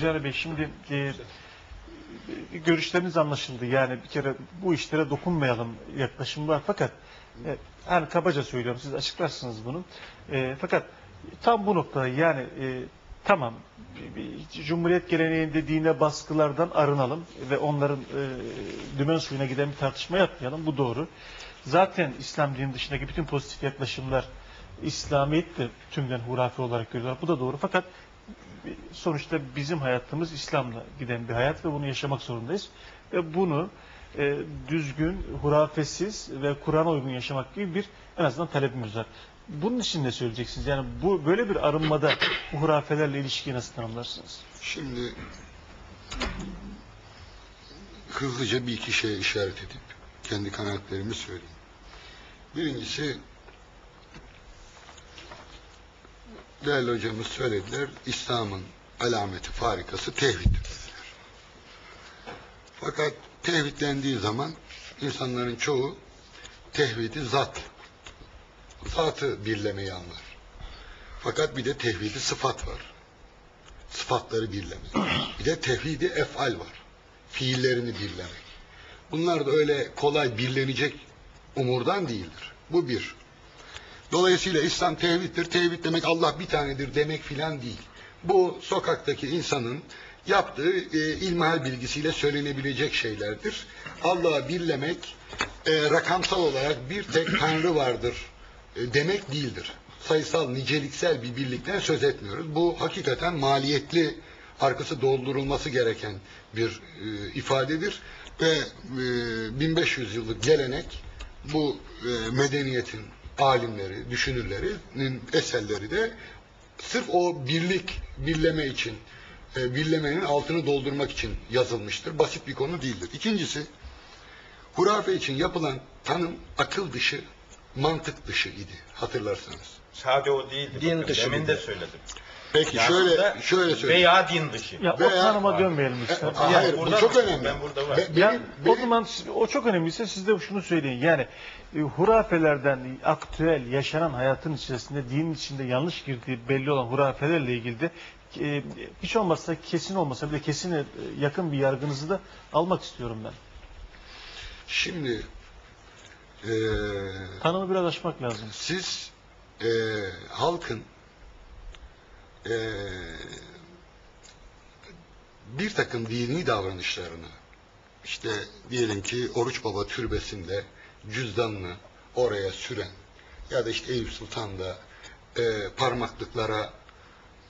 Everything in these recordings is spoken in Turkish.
Cari Bey şimdi e, görüşleriniz anlaşıldı. Yani bir kere bu işlere dokunmayalım yaklaşım var. Fakat e, yani kabaca söylüyorum siz açıklarsınız bunu. E, fakat tam bu noktada yani e, tamam Cumhuriyet geleneğinde dine baskılardan arınalım ve onların e, dümen suyuna giden bir tartışma yapmayalım. Bu doğru. Zaten İslam dinin dışındaki bütün pozitif yaklaşımlar İslamiyet de tümden hurafe olarak görüyorlar. Bu da doğru. Fakat sonuçta bizim hayatımız İslam'la giden bir hayat ve bunu yaşamak zorundayız. Ve bunu e, düzgün, hurafesiz ve Kur'an'a uygun yaşamak gibi bir en azından talebimiz var. Bunun için ne söyleyeceksiniz? Yani bu böyle bir arınmada bu hurafelerle ilişkiyi nasıl tanımlarsınız? Şimdi hızlıca bir iki şeye işaret edip kendi kanaatlerimi söyleyeyim. Birincisi değerli hocamız söylediler İslam'ın alameti farikası tevhiddir. Fakat tevhid dendiği zaman insanların çoğu tevhidi zat zatı birlemeyi anlar. Fakat bir de tevhidi sıfat var sıfatları birlemek. Bir de tevhidi efal var. Fiillerini birlemek. Bunlar da öyle kolay birlenecek umurdan değildir. Bu bir. Dolayısıyla İslam tevhiddir. Tevhid demek Allah bir tanedir demek filan değil. Bu sokaktaki insanın yaptığı e, ilmihal bilgisiyle söylenebilecek şeylerdir. Allah'ı birlemek e, rakamsal olarak bir tek Tanrı vardır e, demek değildir. Sayısal, niceliksel bir birlikten söz etmiyoruz. Bu hakikaten maliyetli, arkası doldurulması gereken bir e, ifadedir. Ve e, 1500 yıllık gelenek bu e, medeniyetin alimleri, düşünürlerinin eserleri de sırf o birlik, birleme için, e, birlemenin altını doldurmak için yazılmıştır. Basit bir konu değildir. İkincisi, hurafe için yapılan tanım akıl dışı, mantık dışı idi hatırlarsanız. Sadece o değildi. Din bakın, dışı Demin bir de de. söyledim. Peki Yani şöyle burada şöyle söyleyeyim. Veya din dışı. Ya o Veya- tanıma dönmeyelim E, lütfen. hayır, Yani, bu burada çok önemli. Ben burada var. Be- benim- yani o benim- zaman o çok önemliyse siz de şunu söyleyin. Yani e, hurafelerden aktüel yaşanan hayatın içerisinde dinin içinde yanlış girdiği belli olan hurafelerle ilgili de e, hiç olmazsa kesin olmasa bile kesine e, yakın bir yargınızı da almak istiyorum ben. Şimdi e, Tanımı biraz açmak lazım. siz e, halkın e, bir takım dini davranışlarını işte diyelim ki Oruç Baba türbesinde cüzdanını oraya süren ya da işte Eyüp Sultan'da e, parmaklıklara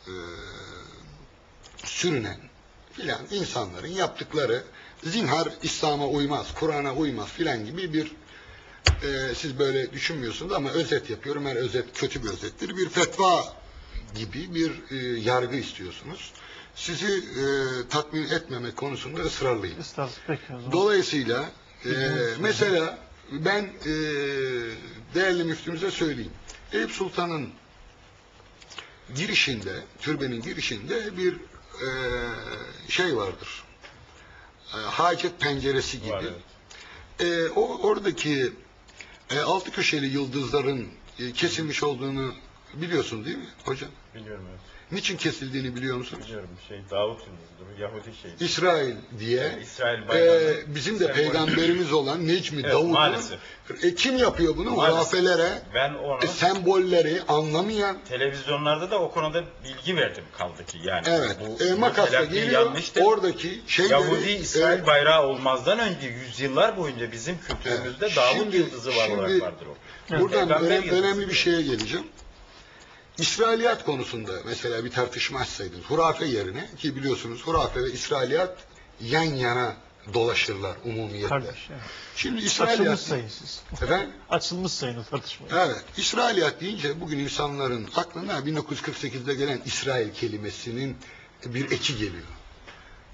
e, sürünen filan insanların yaptıkları zinhar İslam'a uymaz, Kur'an'a uymaz filan gibi bir e, siz böyle düşünmüyorsunuz ama özet yapıyorum. Her özet kötü bir özettir. Bir fetva gibi bir e, yargı istiyorsunuz. Sizi e, tatmin etmemek konusunda ısrarlıyım. Estağfurullah. Dolayısıyla e, mesela ben e, değerli müftümüze söyleyeyim. Eyüp Sultan'ın girişinde, türbenin girişinde bir e, şey vardır. E, hacet penceresi gibi. Var, evet. E, o oradaki e, altı köşeli yıldızların e, kesilmiş olduğunu biliyorsun değil mi hocam? Biliyorum evet. Niçin kesildiğini biliyor musunuz? Biliyorum şey Davut yıldızıdır. Yahudi şey. İsrail diye Yani İsrail e, bayrağı. bizim de Sembol. peygamberimiz olan Necmi Evet, Davud'un maalesef. e, kim yapıyor bunu? Hurafelere Ben onu e, sembolleri anlamayan televizyonlarda da o konuda bilgi verdim kaldı ki yani. evet Bu, e, makasla geliyor yanlıştır. oradaki şeyleri Yahudi İsrail e, bayrağı olmazdan önce yüzyıllar boyunca bizim kültürümüzde Evet. Davut Şimdi- yıldızı var olarak şimdi- vardır o. Buradan Peygamber önem- yıldızı. önemli bir şeye geleceğim. İsrailiyat konusunda mesela bir tartışma açsaydınız, hurafe yerine ki biliyorsunuz hurafe ve İsrailiyat yan yana dolaşırlar umumiyetle. Kardeş. evet. Şimdi Açılmış İsrailiyat... sayın siz. Efendim? Açılmış sayın o tartışmayı. Evet, İsrailiyat deyince bugün insanların aklına 1948'de gelen İsrail kelimesinin bir eki geliyor.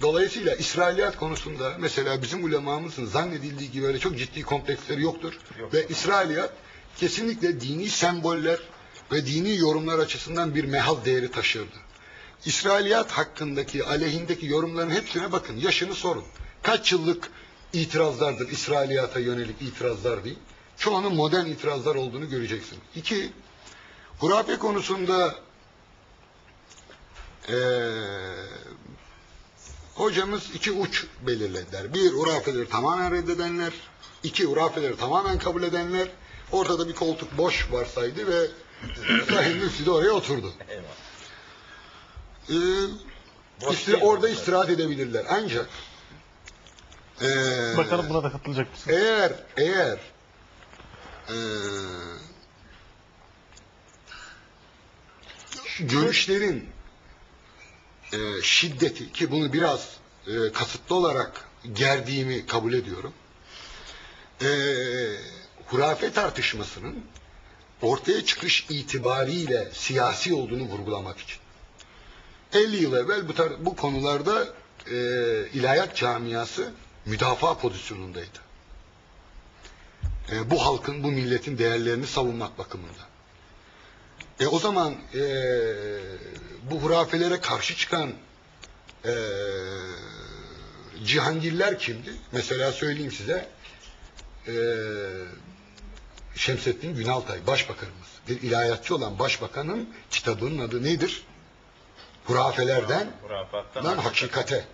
Dolayısıyla İsrailiyat konusunda mesela bizim ulemamızın zannedildiği gibi öyle çok ciddi kompleksleri yoktur. Yok. Ve İsrailiyat kesinlikle dini semboller ve dini yorumlar açısından bir mehal değeri taşırdı. İsrailiyat hakkındaki, aleyhindeki yorumların hepsine bakın, yaşını sorun. Kaç yıllık itirazlardır İsrailiyata yönelik itirazlar değil. Çoğunun modern itirazlar olduğunu göreceksin. İki, hurafe konusunda eee hocamız iki uç belirlediler. Bir hurafeleri tamamen reddedenler, iki hurafeleri tamamen kabul edenler. Ortada bir koltuk boş varsaydı ve Sayın Müftü de oraya oturdu. Ee, değil orada istirahat edebilirler. Ancak ee, Bakalım buna da katılacak mısınız? eğer eğer ee, görüşlerin ee, şiddeti ki bunu biraz ee, kasıtlı olarak gerdiğimi kabul ediyorum. Ee, hurafe tartışmasının ortaya çıkış itibariyle siyasi olduğunu vurgulamak için. 50 yıl evvel bu, tar- bu konularda e, ilahiyat camiası müdafaa pozisyonundaydı. E, bu halkın, bu milletin değerlerini savunmak bakımından. E, o zaman e, bu hurafelere karşı çıkan e, cihangirler kimdi? Mesela söyleyeyim size. E, Şemsettin Günaltay, başbakanımız. Bir ilahiyatçı olan başbakanın kitabının adı nedir? Hurafelerden lan hakikate.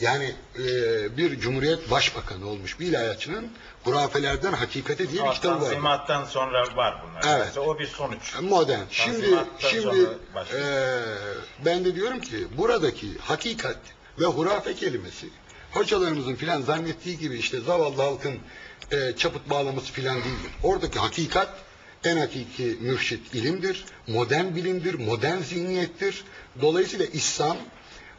Yani e, bir cumhuriyet başbakanı olmuş bir ilahiyatçının hurafelerden hakikate diye bir kitabı var. Tanzimattan sonra var bunlar. Evet. Mesela o bir sonuç. Modern. Şimdi şimdi e, ben de diyorum ki buradaki hakikat ve hurafe kelimesi hocalarımızın filan zannettiği gibi işte zavallı halkın e, çaput bağlaması filan değildir. Oradaki hakikat en hakiki mürşit ilimdir, modern bilimdir, modern zihniyettir. Dolayısıyla İslam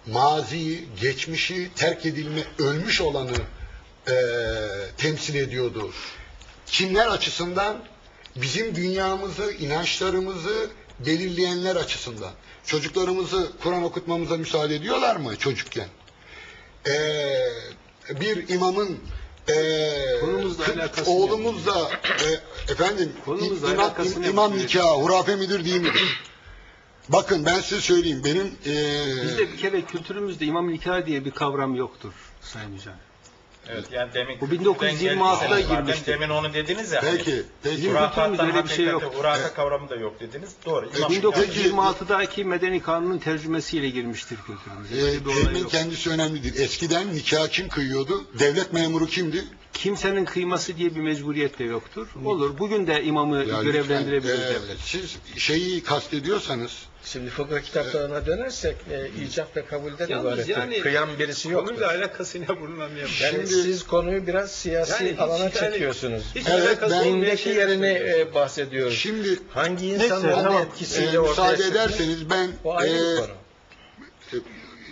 maziyi, geçmişi, terk edilme, ölmüş olanı e, temsil ediyordu. Kimler açısından? Bizim dünyamızı, inançlarımızı belirleyenler açısından. Çocuklarımızı Kur'an okutmamıza müsaade ediyorlar mı çocukken? Ee, bir imamın ee, Konumuzla alakası oğlumuzla e, efendim Konumuzla imam, alakası imam nikahı hurafe midir değil midir? Bakın ben size söyleyeyim benim ee, Bizde bir kere kültürümüzde imam nikahı diye bir kavram yoktur Sayın Hocam. Evet, yani demin Bu kültürden 1926'da geldiyseniz zaten girmişti. Demin onu dediniz ya. hani, peki peki Hurafattan öyle bir şey yok. Hurafe kavramı da yok dediniz. Doğru. Peki, nikahı. 1926'daki Medeni Kanun'un tercümesiyle girmiştir kültürümüze. Ee, kendisi önemli değil. Eskiden nikah kim kıyıyordu? Devlet memuru kimdi? Kimsenin kıyması diye bir mecburiyet de yoktur. Olur. Bugün de imamı Ya görevlendirebilir lütfen, e, devlet. Siz şeyi kastediyorsanız Şimdi fıkıh kitaplarına dönersek e, icap ve kabulden Yalnız ibarettir. yani Kıyan birisi yok. Konuyla alakası ne bunun anlayamıyorum. Yani Şimdi- siz konuyu biraz siyasi Yani hiç alana yani- çekiyorsunuz. Hiç Evet, alakası ben- olmayan şey yerini e, bahsediyoruz. şimdi Hangi Neyse, insanların tamam. etkisiyle e, ortaya müsaade ederseniz ben O ayrı e, konu. e,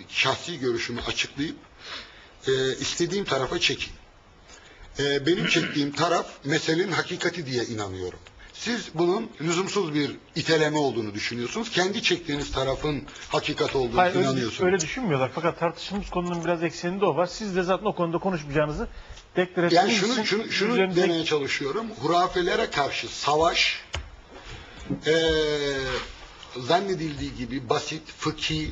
şahsi görüşümü açıklayıp e, istediğim tarafa çekeyim. E, benim çektiğim taraf meselenin hakikati diye inanıyorum. Siz bunun lüzumsuz bir iteleme olduğunu düşünüyorsunuz. Kendi çektiğiniz tarafın hakikat olduğunu Hayır öyle, inanıyorsunuz. öyle düşünmüyorlar. Fakat tartıştığımız konunun biraz ekseninde o var. Siz de zaten o konuda konuşmayacağınızı deklar ettiğiniz Yani için şunu şunu şunu üzerinize- demeye çalışıyorum. Hurafelere karşı savaş eee, zannedildiği gibi basit, fıkhi,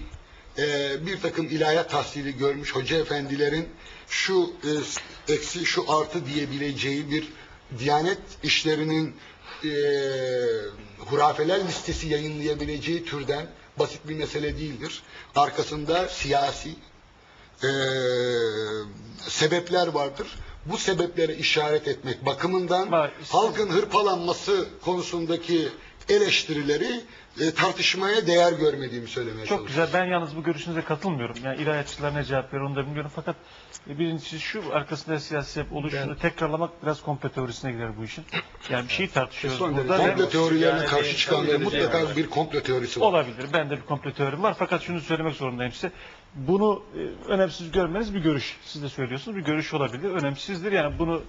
eee, bir takım ilahiyat tahsili görmüş hoca efendilerin şu e, eksi şu artı diyebileceği bir diyanet işlerinin eee, hurafeler listesi yayınlayabileceği türden basit bir mesele değildir. Arkasında siyasi, eee, sebepler vardır. Bu sebeplere işaret etmek bakımından Bak, işte- halkın hırpalanması konusundaki eleştirileri e, tartışmaya değer görmediğimi söylemeye Çok çalışıyorum. güzel. Ben yalnız bu görüşünüze katılmıyorum. Yani ilahiyatçılar ne cevap verir onu da bilmiyorum. Fakat e, birincisi şu arkasında siyasi sebep oluşunu tekrarlamak biraz komplo teorisine girer bu işin. Yani bir şeyi tartışıyoruz Son burada. ve- Komplo teorilerine Yani karşı çıkanların mutlaka edeceğim. bir komplo teorisi var. Olabilir. Ben de bir komplo teorim var. Fakat şunu söylemek zorundayım size. Bunu e, önemsiz görmeniz bir görüş. Siz de söylüyorsunuz. Bir görüş olabilir. Önemsizdir. Yani bunu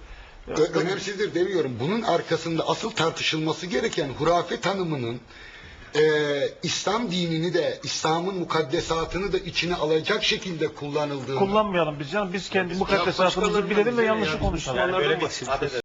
Ö- önemsizdir demiyorum. Bunun arkasında asıl tartışılması gereken hurafe tanımının e, İslam dinini de İslam'ın mukaddesatını da içine alacak şekilde kullanıldığını kullanmayalım biz canım. Biz kendi mukaddesatımızı bilelim ve yanlışı yani konuşalım. Yani böyle bir